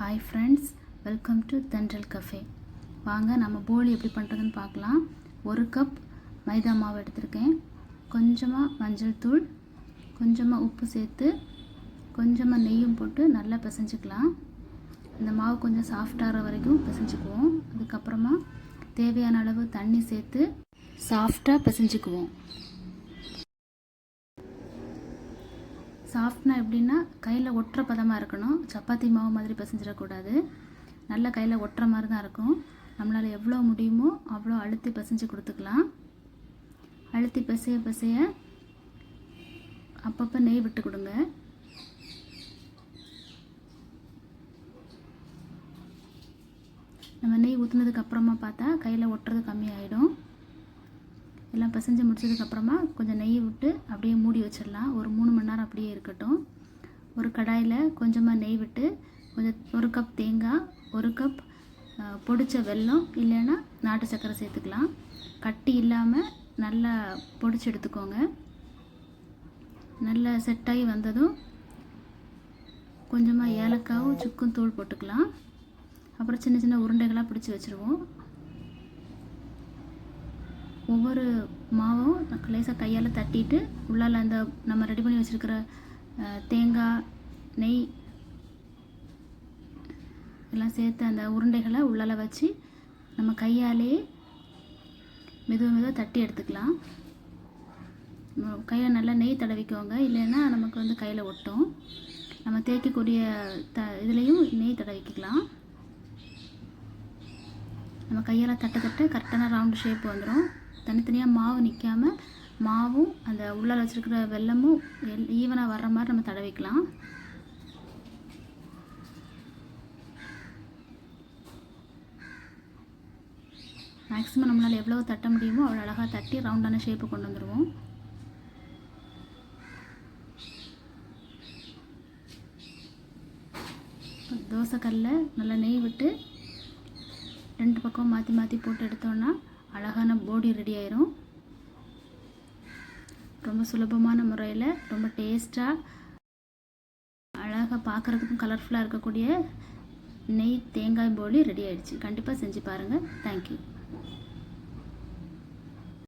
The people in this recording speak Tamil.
Hi friends welcome to Thendral cafe வாங்க நம்ம போலி எப்படி பண்ணுறதுன்னு பார்க்கலாம். ஒரு கப் மைதா மாவு எடுத்திருக்கேன். கொஞ்சமாக மஞ்சள் தூள் கொஞ்சமாக உப்பு சேர்த்து கொஞ்சமாக நெய்யும் போட்டு நல்லா பிசைஞ்சிக்கலாம். இந்த மாவு கொஞ்சம் சாஃப்டாகிற வரைக்கும் பிசைஞ்சுக்குவோம். அதுக்கப்புறமா தேவையான அளவு தண்ணி சேர்த்து சாஃப்டாக பிசைஞ்சுக்குவோம். சாஃப்ட்னா எப்படின்னா கையில் ஒட்டுற பதமாக இருக்கணும். சப்பாத்தி மாவு மாதிரி பிசைஞ்சிடக்கூடாது. நல்ல கையில் ஒட்டுற மாதிரி தான் இருக்கும். நம்மளால் எவ்வளோ முடியுமோ அவ்வளோ அழுத்தி பிசைஞ்சு கொடுத்துக்கலாம். அழுத்தி பிசைய பிசைய அப்பப்போ நெய் விட்டு கொடுங்க. நம்ம நெய் ஊற்றுனதுக்கு அப்புறமா பார்த்தா கையில் ஒட்டுறது கம்மியாயிடும். எல்லாம் பிசைஞ்சு முடிச்சதுக்கப்புறமா கொஞ்சம் நெய் விட்டு அப்படியே மூடி வச்சிடலாம். ஒரு மூணு மணி நேரம் அப்படியே இருக்கட்டும். ஒரு கடாயில் கொஞ்சமாக நெய் விட்டு கொஞ்சம் ஒரு கப் தேங்காய் ஒரு கப் பொடிச்ச வெல்லம் இல்லைன்னா நாட்டு சர்க்கரை சேர்த்துக்கலாம். கட்டி இல்லாமல் நல்லா பொடிச்சு எடுத்துக்கோங்க. நல்லா செட்டாகி வந்ததும் கொஞ்சமாக ஏலக்காவும் சுக்கும் தூள் போட்டுக்கலாம். அப்புறம் சின்ன சின்ன உருண்டைகளாக பிடிச்சி வச்சுருவோம். ஒவ்வொரு மாவும் லேசாக கையால் தட்டிட்டு உள்ளால் அந்த நம்ம ரெடி பண்ணி வச்சுருக்கிற தேங்காய் நெய் எல்லாம் சேர்த்து அந்த உருண்டைகளை உள்ளால் வச்சு நம்ம கையாலே மெதுவாக மெதுவாக தட்டி எடுத்துக்கலாம். கையில் நல்லா நெய் தடவிக்கோங்க. இல்லைன்னா நமக்கு வந்து கையில் ஒட்டும். நம்ம தேய்க்கக்கூடிய த இதுலேயும் நெய் தடவிக்கலாம். நம்ம கையால் தட்ட தட்ட கரெக்டான ரவுண்டு ஷேப் வந்துடும் தனித்தனியாக மாவு நிற்காம மாவும் அந்த உள்ளால் வச்சுருக்கிற வெள்ளமும் ஈவனாக வர்ற மாதிரி நம்ம தடவிக்கலாம் மேக்ஸிமம் நம்மளால் எவ்வளோ தட்ட முடியுமோ அவ்வளோ அழகாக தட்டி ரவுண்டான ஷேப்பு கொண்டு வந்துடுவோம் தோசைக்கல்லில் நல்லா நெய் விட்டு ரெண்டு பக்கம் மாற்றி மாற்றி போட்டு எடுத்தோன்னா அழகான போடி ரெடி ஆயிரும். ரொம்ப சுலபமான முறையில் ரொம்ப டேஸ்ட்டாக அழகாக பார்க்குறதுக்கும் கலர்ஃபுல்லாக இருக்கக்கூடிய நெய் தேங்காய் போலி ரெடி ஆயிடுச்சு. கண்டிப்பாக செஞ்சு பாருங்கள் தேங்க்யூ